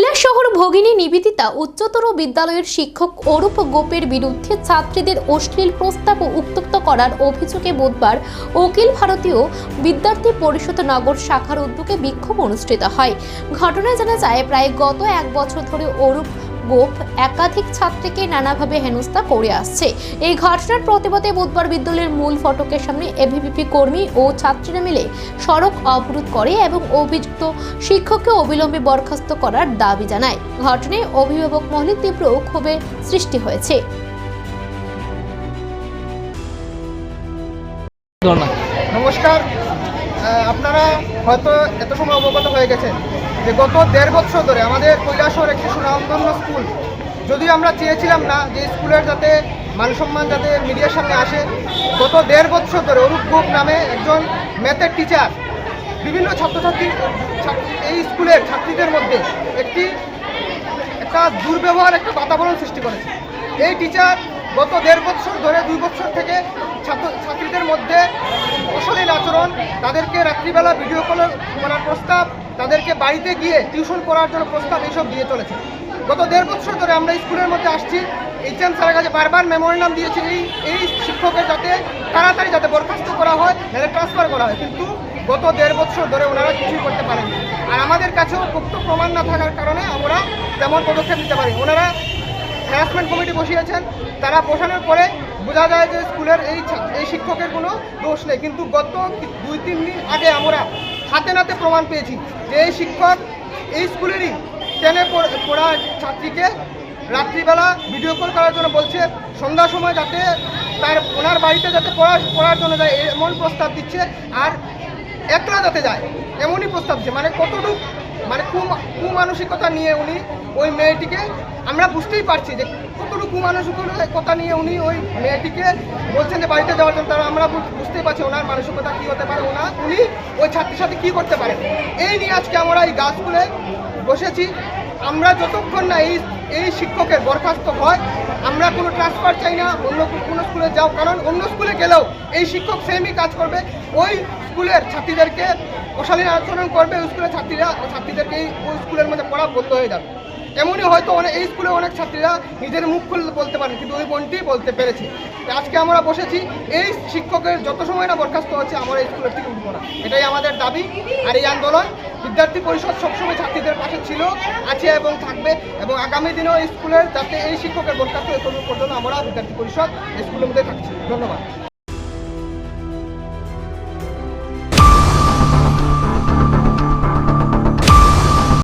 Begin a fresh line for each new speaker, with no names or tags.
কৈলাসহর ভগিনী নিবেদিতা উচ্চতর বিদ্যালয়ের শিক্ষক অরূপ গোপের বিরুদ্ধে ছাত্রীদের অশ্লীল প্রস্তাব ও উত্তক্ত করার অভিযোগে বুধবার অখিল ভারতীয় বিদ্যার্থী পরিষদ নগর শাখার উদ্যোগে বিক্ষোভ অনুষ্ঠিত হয়। ঘটনায় জানা যায়, প্রায় গত এক বছর ধরে অরূপ গোপ একাধিক ছাত্রীকে নানাভাবে হেনস্থা করে আসছে। এই ঘটনার প্রতিবাদে বুধবার বিদ্যালয়ের মূল ফটকের সামনে এবিভিপি কর্মী ও ছাত্রীরা মিলে সড়ক অবরোধ করে এবং অভিযুক্ত শিক্ষককে অবিলম্বে বরখাস্ত করার দাবি জানায়। ঘটনায় অভিভাবক মহলে তীব্র ক্ষোভের সৃষ্টি হয়েছে।
নমস্কার। আপনারা হয়তো এত সময় অবগত হয়ে গেছেন। যে গত দেড় বছর ধরে আমাদের কৈলাসর একটি সুনামধন্য স্কুল। যদিও আমরা চেয়েছিলাম না যে স্কুলের যাতে মানসম্মান যাতে মিডিয়ার সামনে আসে, গত দেড় বছর ধরে অরূপ গোপ নামে একজন ম্যাথের টিচার বিভিন্ন ছাত্রছাত্রী এই স্কুলের ছাত্রীদের মধ্যে একটি, একটা দুর্ব্যবহার, একটা বাতাবরণ সৃষ্টি করেছে। এই টিচার গত দেড় বছর ধরে, দুই বছর থেকে ছাত্র ছাত্রীদের মধ্যে অশলীল আচরণ, তাদেরকে রাত্রিবেলা ভিডিও কল করার প্রস্তাব বাড়িতে গিয়ে টিউশন করার জন্য প্রস্তাব এইসব দিয়ে চলেছে। গত দেড় বছর ধরে আমরা স্কুলের মধ্যে আসছি। এইচএম স্যারের কাছে বারবার মেমোরিনাম দিয়েছি। এই এই শিক্ষকের যাতে তাড়াতাড়ি যাতে বরখাস্ত করা হয় নাহলে ট্রান্সফার করা হয়। কিন্তু গত দেড় বছর ধরে ওনারা কিছুই করতে পারেনি আর আমাদের কাছেও পোক্ত প্রমাণ না থাকার কারণে আমরা তেমন পদক্ষেপ নিতে পারি ওনারা হ্যারাসমেন্ট কমিটি বসিয়েছেন। তারা বসানোর পরে বোঝা যায় যে স্কুলের এই এই শিক্ষকের কোনো দোষ নেই। কিন্তু গত দুই, তিন দিন আগে আমরা হাতে নাতে প্রমাণ পেয়েছি যে এই শিক্ষক এই স্কুলেরই টেনে পড়- ছাত্রীকে রাত্রিবেলা ভিডিও কল করার জন্য বলছে সন্ধ্যার সময় যাতে তার ওনার বাড়িতে যাতে পড়া পড়ার জন্য যায়, এমন প্রস্তাব দিচ্ছে আর একলা যাতে যায়, এমনই প্রস্তাব দিচ্ছে। মানে কতটুকু কুমানসিকতা নিয়ে উনি ওই মেয়েটিকে আমরা বুঝতেই পারছি যে কতটুকু কুমানসিকতা নিয়ে উনি ওই মেয়েটিকে বলছেন যে বাড়িতে যাওয়ার জন্য। তারা আমরা বুঝতেই পারছি ওনার মানসিকতা কী হতে পারে, ওনা উনি ওই ছাত্রীর সাথে কী করতে পারে এই নিয়ে আজকে আমরা এই গাছগুলো বসেছি। আমরা যতক্ষণ না এই এই শিক্ষকের বরখাস্ত হয়। আমরা কোনো ট্রান্সফার চাই না, অন্য কোনো স্কুলে যাও। কারণ অন্য স্কুলে গেলেও এই শিক্ষক সেমই কাজ করবে। ওই স্কুলের ছাত্রীদেরকে অশালীন আচরণ করবে, ওই স্কুলের ছাত্রীরা ছাত্রীদেরকে ওই স্কুলের মধ্যে পড়া বন্ধ হয়ে যাবে। এমনই হয়তো অনেক এই স্কুলে অনেক ছাত্রীরা নিজের মুখ খুলে বলতে পারেন, কিন্তু ওই বোনটি বলতে পেরেছে। আজকে আমরা বসেছি, এই শিক্ষকের যত সময় না বরখাস্ত হচ্ছে, আমরা এই স্কুলের থেকে উঠবো না। এটাই আমাদের দাবি, আর এই আন্দোলন বিদ্যার্থী পরিষদ সবসময় ছাত্রীদের পাশে ছিল, আছে এবং থাকবে, এবং আগামী দিনেও স্কুলের যাতে এই শিক্ষকের বরখাস্ত এ পর্যন্ত আমরা বিদ্যার্থী পরিষদ এই স্কুলের মধ্যে থাকছি। ধন্যবাদ।